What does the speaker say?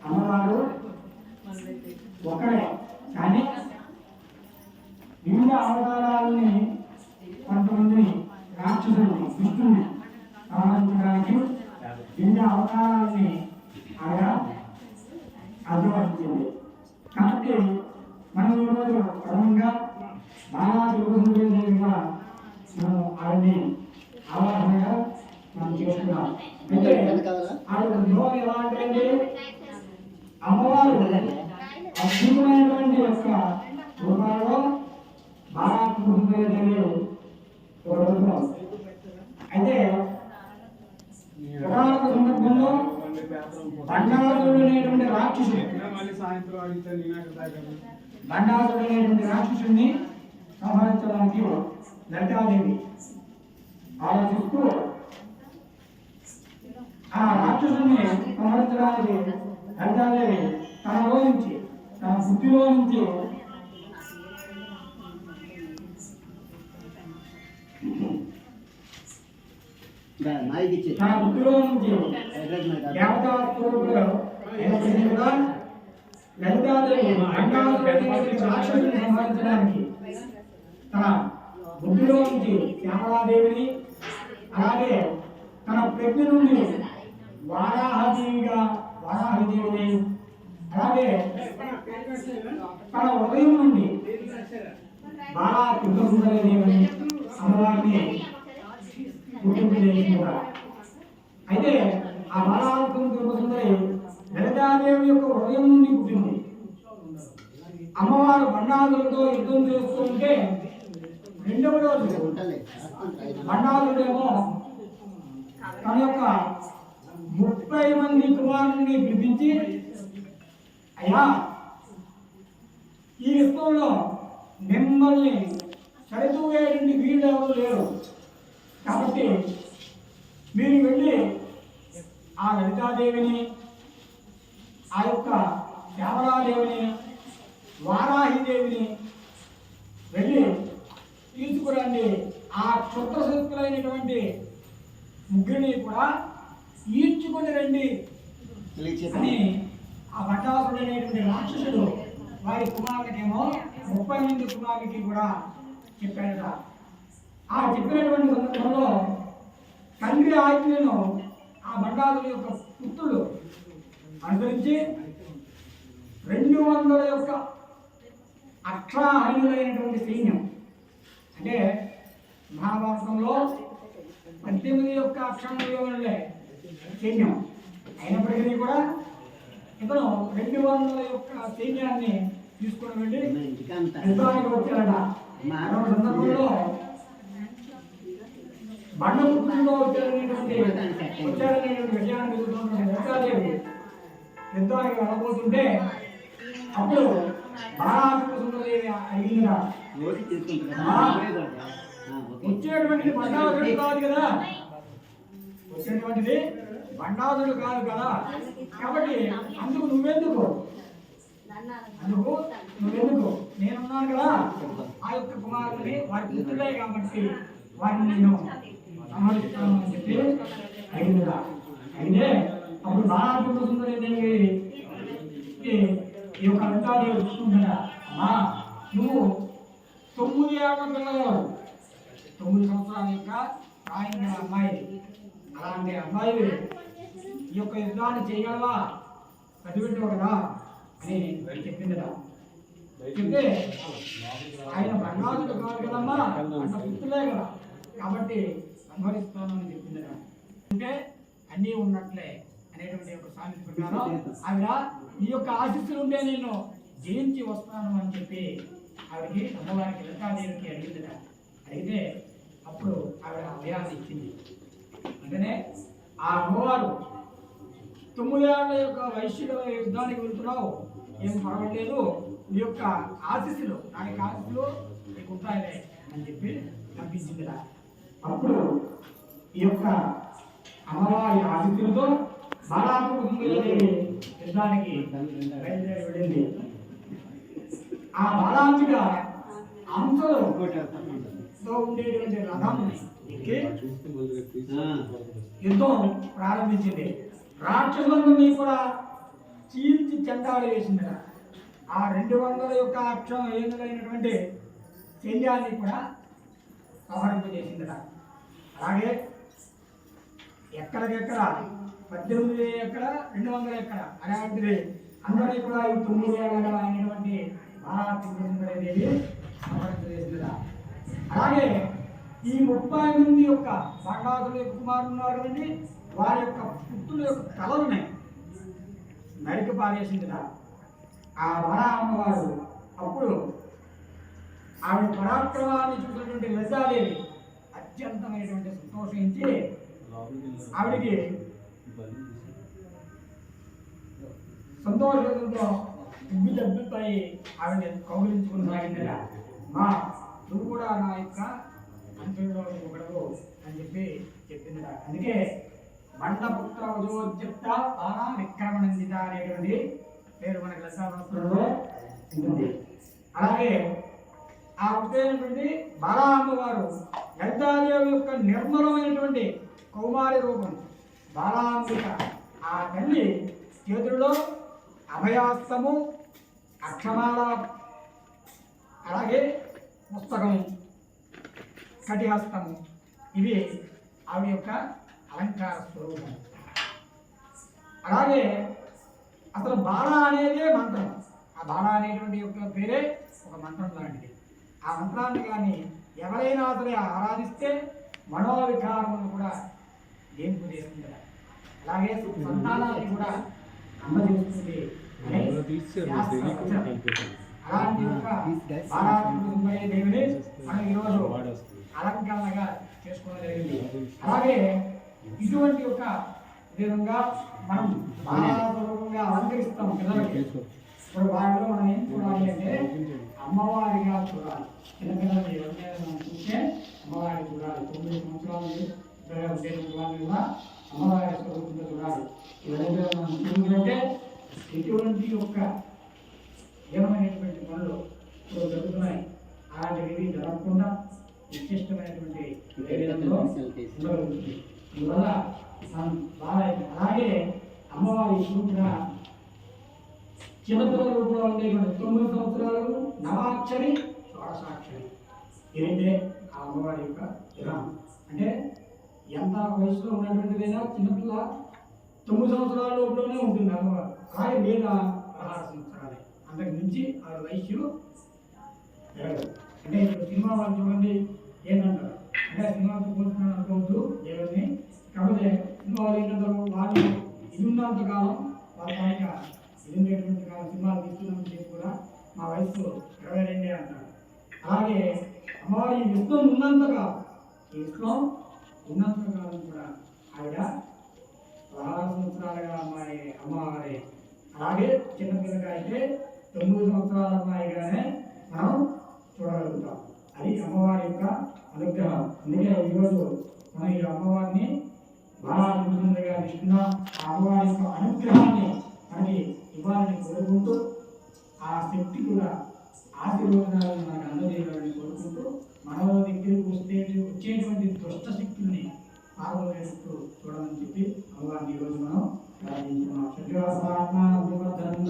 అమ్మవారు ఒకడే. కానీ వివిధ అవతారాలని కొంతమందిని రాక్షసులు విష్ణుని సంహరించడానికి వివిధ అవతారాలని ఆయన అర్థపడుతుంది కాబట్టి మనం ఈరోజు క్రమంగా బాగా తెలుగుదేవిగా మనం ఆవిడని ఆవాహనగా మనం చేసుకున్నాం అయితే ఆవిడ గృహం ఎలా అంటే అమ్మవారు అద్భుతమైనటువంటి యొక్క రూపాలలో బాగా కుటుంబదేవి ఒక రూపం అయితే ఒకనొక సందర్భంలో బండాసురుడు అనేటువంటి రాక్షసుడు మళ్ళీ సాయంత్రం అడిగితే అనేటువంటి రాక్షసుడిని సంహరించడానికి లలితాదేవి ఆలోచిస్తూ ఆ రాక్షసుని సంహరించడానికి లలితాదేవి తన నుంచి తన బుద్ధిలో నుంచి తన బుద్ధిలో నుంచి దేవతా స్వరూపుడు అయినప్పటికీ కూడా లలితాదేవి రాక్షసుని సంహరించడానికి తన బుద్ధిలో నుంచి శ్యామలాదేవిని అలాగే తన ప్రజ్ఞ నుండి వారాహదేవిగా వారాహదేవిని అలాగే తన ఉదయం నుండి బాలా త్రిపురసుందరదేవిని అమ్మవారిని పుట్టింపు కూడా అయితే ఆ బాలాత్మ త్రిపురసుందరి లలితాదేవి యొక్క హృదయం నుండి పుట్టింది. అమ్మవారు బండాదులతో యుద్ధం చేస్తుంటే రెండవ రోజు బండాదుడేమో తన యొక్క ముప్పై మంది కుమారుని పిలిపించి అయ్యా ఈ విశ్వంలో మిమ్మల్ని సరితూగేటువంటి వీళ్ళు ఎవరు లేరు. కాబట్టి మీరు వెళ్ళి ఆ లలితాదేవిని ఆ యొక్క శ్యామలాదేవిని వారాహిదేవిని వెళ్ళి తీసుకురండి. ఆ క్షుద్రశక్తులైనటువంటి ముగ్గురిని కూడా ఈడ్చుకొని రండి అని ఆ భట్టాసుడు అనేటువంటి రాక్షసుడు వారి కుమారులకేమో ముప్పై మంది కుమారుడికి కూడా చెప్పాడట. ఆ చెప్పినటువంటి సందర్భంలో తండ్రి ఆజ్ఞను ఆ భట్టాదుల యొక్క పుత్రుడు అనుసరించి రెండు వందల యొక్క అక్షరాహీనులైనటువంటి సైన్యం అంటే మహాభారతంలో పద్దెనిమిది యొక్క అక్షరములు సైన్యం. అయినప్పటికీ కూడా ఇతను రెండు వందల యొక్క సైన్యాన్ని తీసుకుని వెళ్ళి యుద్ధానికి వచ్చారట. మరొక సందర్భంలో బండపుత్రుల్లో వచ్చారనేటువంటి వచ్చారనేటువంటి విషయాన్ని తెలుసుకున్నటువంటి యుద్ధానికి వెళ్ళబోతుంటే అప్పుడు సుందరదేవి వచ్చేటువంటిది కదా. వచ్చేటువంటిది బండాసుడు కాదు కదా. కాబట్టి అందుకు నువ్వెందుకు? అందుకు నువ్వెందుకు? నేనున్నాను కదా. ఆ యొక్క కుమారుని వారి పుత్రులే కాబట్టి వారిని నేను అని చెప్పి అడిగిందిరా అయితే అప్పుడు బాగా సుందరదేవి ఈ ఈ యొక్క అంతాన్ని చూసుకుంటున్నా అమ్మా నువ్వు తొమ్మిది ఏళ్ళ పిల్లలు తొమ్మిది సంవత్సరాల యొక్క ప్రాయం అమ్మాయి. అలాంటి అమ్మాయి ఈ యొక్క యుద్ధాన్ని చేయగలవా? ప్రతిపెట్టావు కదా అని చెప్పిందిరా చెప్తే ఆయన బంగారుడు కాదు కదమ్మా? అంత గుర్తులే కదా. కాబట్టి సంహరిస్తాను అని చెప్పిందిరా అంటే అన్నీ ఉన్నట్లే అనేటువంటి ఒక సామెత ప్రకారం ఆవిడ ఈ యొక్క ఆశీస్సులు ఉంటే నేను జయించి వస్తాను అని చెప్పి ఆవిడకి అమ్మవారికి లలితాదేవికి అడిగిందిట. అడిగితే అప్పుడు ఆవిడ అభయాన్ని ఇచ్చింది. అందుకనే ఆ అమ్మవారు తొమ్మిదేళ్ళ యొక్క వైశ్యుల యుద్ధానికి వెళ్తున్నావు. ఏం పర్వాలేదు. నీ యొక్క ఆశీస్సులు నా యొక్క ఆశీస్సులు నీకు ఉంటాయిలే అని చెప్పి పంపించిందిరా అప్పుడు ఈ యొక్క అమ్మవారి ఆశీస్సులతో సుందరీదేవి యుద్ధానికి బయలుదేరి వెళ్ళింది. ఆ బాలాంబిక అంశలో తో ఉండేటువంటి రథం ఎక్కి యుద్ధం ప్రారంభించింది. రాక్షసులందరినీ కూడా చీల్చి చెండాలు వేసింది ఆ రెండు వందల యొక్క అక్షరం ఏనులైనటువంటి సైన్యాన్ని కూడా సంహరింపజేసిందట అలాగే ఎక్కడికెక్కడ? పద్దెనిమిది ఎక్కడ? రెండు వందల ఎక్కడ? అలాంటిది అందరూ కూడా ఈ తొమ్మిది వేల అయినటువంటి మహాత్ముదేవి సంహరింపజేసిందట అలాగే ఈ ముప్పై మంది యొక్క బండాసుల యొక్క కుమారులు ఉన్నారు కదండి వారి యొక్క పుట్టుల యొక్క కళలున్నాయి నరికి పారేసింది ఆ వర అమ్మవారు అప్పుడు ఆవిడ పరాక్రమాన్ని చూసినటువంటి లజ్జాదేవి అత్యంతమైనటువంటి సంతోషించి ఆవిడికి సంతోషంతో ఉబ్బి దబ్బిపై ఆవిడ కౌగిలించుకుని సాగిందిట మా నువ్వు కూడా నా యొక్క అంచుల్లో ఒకడు అని చెప్పి చెప్పింది అందుకే మండపుత్ర ఉదోద్యుక్త బాణ విక్రమనందిత అనేటువంటి పేరు మనకి లక్షాస్త్రంలో ఉంటుంది. అలాగే ఆ ఉద్దేశటువంటి బాలా అమ్మవారు లలితాదేవి యొక్క నిర్మలమైనటువంటి కౌమారి రూపం బాలాంబిక. ఆ తల్లి చేతుల్లో అభయాస్తము అక్షమాల అలాగే పుస్తకం కటిహస్తము ఇవి ఆమె యొక్క అహంకార స్వరూపం. అలాగే అసలు బాణ అనేదే మంత్రం. ఆ బాణ అనేటువంటి యొక్క పేరే ఒక మంత్రం లాంటిది. ఆ మంత్రాన్ని కానీ ఎవరైనా సరే ఆరాధిస్తే మనోవికారములు కూడా దేనికి చేస్తుంది అలాగే సంతానాన్ని కూడా అందజేస్తుంది అలాంటి ఒక బాలాత్మకమై దేవుని మనం ఈరోజు అలంకరణగా చేసుకోవడం జరిగింది. అలాగే ఇటువంటి యొక్క విధంగా మనం బాలాస్వరూపంగా అలంకరిస్తాం పిల్లలకి. ఇప్పుడు వాళ్ళలో మనం ఏం చూడాలి అంటే అమ్మవారిగా చూడాలి. చిన్నపిల్లలు ఎవరికైనా మనం చూస్తే అమ్మవారిని చూడాలి. తొమ్మిది సంవత్సరాలు వాళ్ళు కూడా అమ్మవారి స్వరూపంగా చూడాలి. ఎవరైతే మనం చూడాలంటే ఎటువంటి యొక్క ఏమైనటువంటి పనులు ఇప్పుడు జరుగుతున్నాయి. అలాంటివి జరగకుండా విశిష్టమైనటువంటి ఇవల్ల బాగా అలాగే అమ్మవారి స్వరూపుగా చిన్నపిల్లల రూపంలో ఉండేటువంటి తొమ్మిది సంవత్సరాలు నవాక్షరి షోడసాక్షరి ఇదంటే ఆ అమ్మవారి యొక్క విధానం. అంటే ఎంత వయసులో ఉన్నటువంటిదైనా చిన్నపిల్ల తొమ్మిది సంవత్సరాల లోపలనే ఉంటుంది అమ్మవారు. అలాగే మీద పదహారు సంవత్సరాలే. అంతకు మించి ఆవిడ వయస్సు అంటే ఇప్పుడు సినిమా వాళ్ళు చూడండి ఏంటంటారు? అంటే సినిమాతో పోల్చుకున్నాను అనుకోవద్దు దేవుడిని కాకపోతే సినిమా వాళ్ళు ఏంటంటారు వాళ్ళు ఇది ఉన్నంత కాలం వాళ్ళ పైన ఇది ఉండేటువంటి కాలం సినిమాలు తీస్తున్నంత చెప్పి కూడా మా వయసు ఇరవై రెండే అంటారు అలాగే అమ్మవారి ఈ విశ్వం ఉన్నంత కాలం ఈ విశ్వం ఉన్నంత కాలం కూడా ఆవిడ పదహారు సంవత్సరాలుగా అమ్మాయి అమ్మవారి అలాగే చిన్నపిల్లగా అయితే తొమ్మిది సంవత్సరాల అమ్మాయిగానే మనం చూడగలుగుతాం. అది అమ్మవారి యొక్క అనుగ్రహం. అందుకే ఈరోజు మనం ఈ అమ్మవారిని బాగా అనుకుంటుందిగా ఇస్తున్న ఆ అమ్మవారి యొక్క అనుగ్రహాన్ని మనకి ఇవ్వాలని కోరుకుంటూ ఆ శక్తి కూడా ఆశీర్వాదాలను మనకు అందజేయాలని కోరుకుంటూ మన దగ్గరకు వస్తే వచ్చేటువంటి దుష్ట శక్తుల్ని పాల్గొనేస్తూ చూడమని చెప్పి అమ్మవారిని ఈరోజు మనం ప్రార్థించుకున్నాం. శుక్రవారం